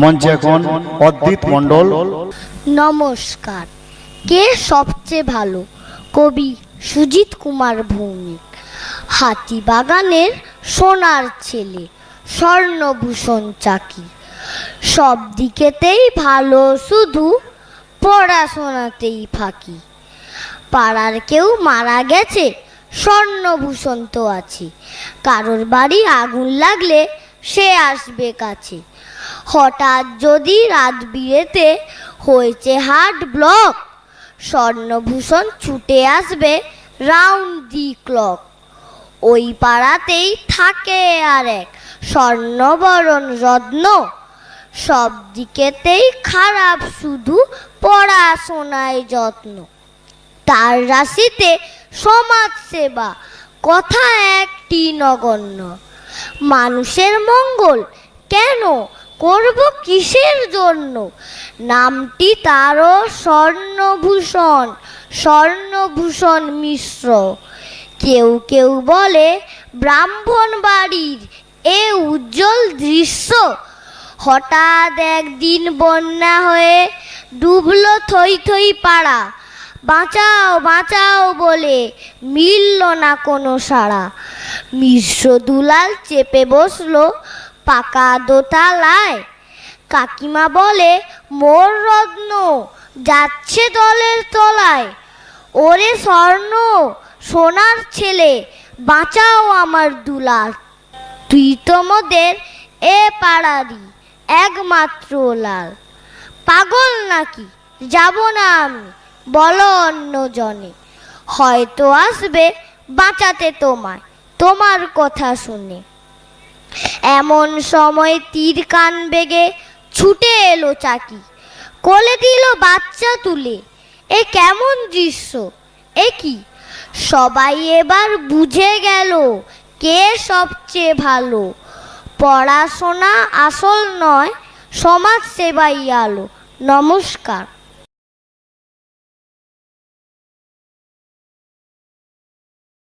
মঞ্চে এখন অদ্রিত মণ্ডল। নমস্কার। কে সবচেয়ে ভালো? কবি সুজিত কুমার ভৌমিক। হাতিবাগানের সোনার ছেলে, স্বর্ণভূষণ চাকি সব দিকেতেই ভালো, শুধু পড়াশোনাতেই ফাঁকি। পাড়ার কেউ মারা গেছে, স্বর্ণভূষণ তো আছে। কারোর বাড়ি আগুন লাগলে সে আসবে কাছে। হঠাৎ যদি রাত বিয়েতে হয়েছে হার্ট ব্লক, স্বর্ণভূষণ ছুটে আসবে রাউন্ড দি ক্লক ওই পাড়াতেই থাকে আর এক স্বর্ণবরণ রত্ন। সব দিকেতেই খারাপ শুধু পড়াশোনায় যত্ন। তার রাশিতে সমাজ সেবা কথা একটি নগণ্য। মানুষের মঙ্গল কেন করব কিসের জন্য? নামটি তারও স্বর্ণভূষণ স্বর্ণভূষণ মিশ্র। কেউ কেউ বলে, ব্রাহ্মণ বাড়ির এ উজ্জ্বল দৃশ্য। হঠাৎ একদিন বন্যা হয়ে ডুবলো থই থই পাড়া। বাঁচাও বাঁচাও বলে মিলল না কোনো সাড়া। মিশ্র দুলাল চেপে বসল পাকা দোতালায়। কাকিমা বলে, মোর রত্ন যাচ্ছে দলের তলায়। ওরে স্বর্ণ, সোনার ছেলে, বাঁচাও আমার দুলাল। তুই তো মোদের এ পাড়ারি একমাত্র লাল। পাগল নাকি? যাব না আমি, বলো অন্য জনে। হয়তো আসবে বাঁচাতে তোমায়, তোমার কথা শুনে। এমন সময় তীর কান বেগে ছুটে এলো চাকি। কোলে দিল বাচ্চা তুলে। এ কেমন দৃশ্য? এ কি? সবাই এবার বুঝে গেল কে সবচেয়ে ভালো। পড়াশোনা আসল নয় সমাজ সেবাই আলো। নমস্কার।